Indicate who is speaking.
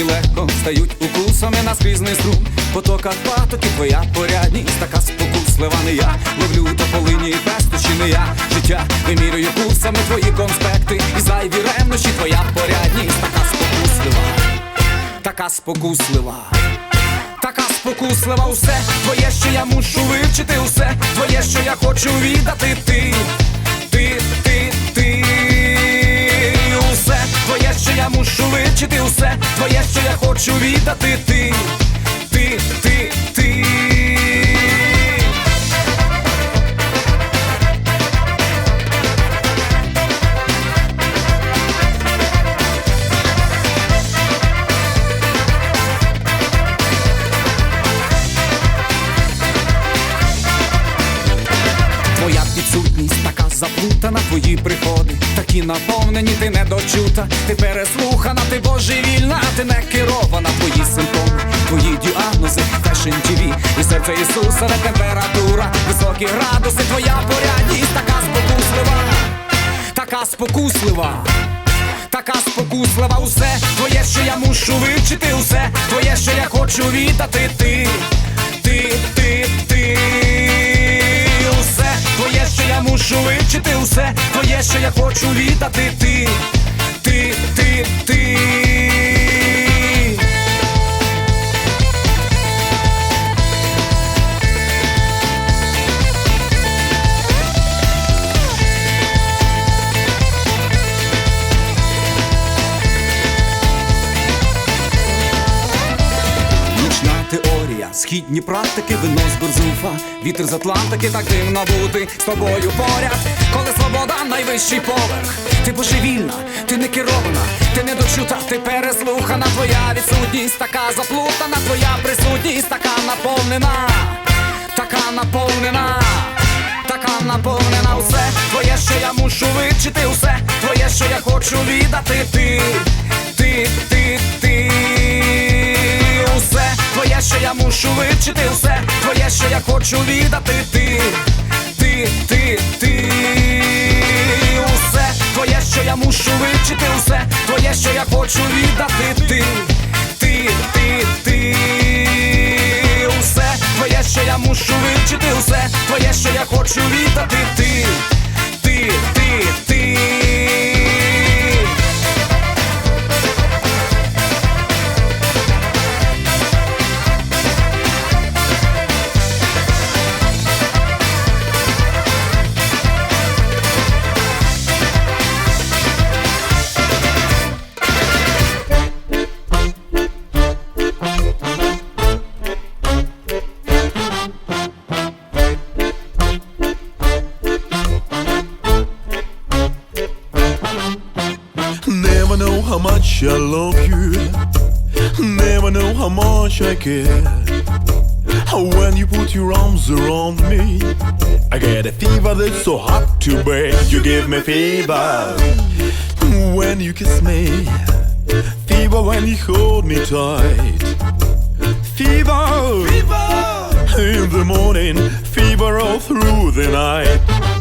Speaker 1: які легко стають укусами на скрізний струм. Потока патоки, твоя порядність, така спокуслива не я. Ловлю та полині пестощі не я. Життя вимірюю курсами твої конспекти. І зайві ревнощі, твоя порядність, така спокуслива, така спокуслива. Така спокуслива усе твоє, що я мушу вивчити, усе твоє, що я хочу віддати ти, ти, що я мушу вивчити, усе твоє, що я хочу віддати ти, ти, ти, ти. Твоя підсутність така заплутана, твої приходи такі наповнені, ти недочута, ти переслухана, ти божевільна, ти не керована, твої симптоми, твої діагнози, фешн ТВ і серце Ісуса, не температура, високі градуси, твоя порядність, така спокуслива, така спокуслива. Така спокуслива, усе твоє, що я мушу вивчити, усе твоє, що я хочу віддати. Ти, ти, ти, ти, я вивчити, усе твоє, що я хочу віддати ти, ти, ти, ти. Східні практики, вино з Берзуфа, вітер з Атлантики, так дивно бути з тобою поряд, коли свобода найвищий поверх. Ти божевільна, ти не керована, ти не дочута, ти переслухана, твоя відсутність така заплутана, твоя присутність така наповнена, така наповнена. Така наповнена. Усе твоє, що я мушу вивчити, усе твоє, що я хочу віддати ти, ти, що я хочу віддати. Ти, ти, ти, ти, усе твоє, що я мушу вивчити, усе твоє, що я хочу віддати. Ти, ти, ти, ти, усе твоє, що я мушу вивчити, усе твоє, що я хочу віддати. Ти, ти, ти, ти.
Speaker 2: How much I love you. Never know how much I care. When you put your arms around me, I get a fever that's so hot to bear. You give me fever when you kiss me, fever when you hold me tight. Fever, in the morning, fever all through the night.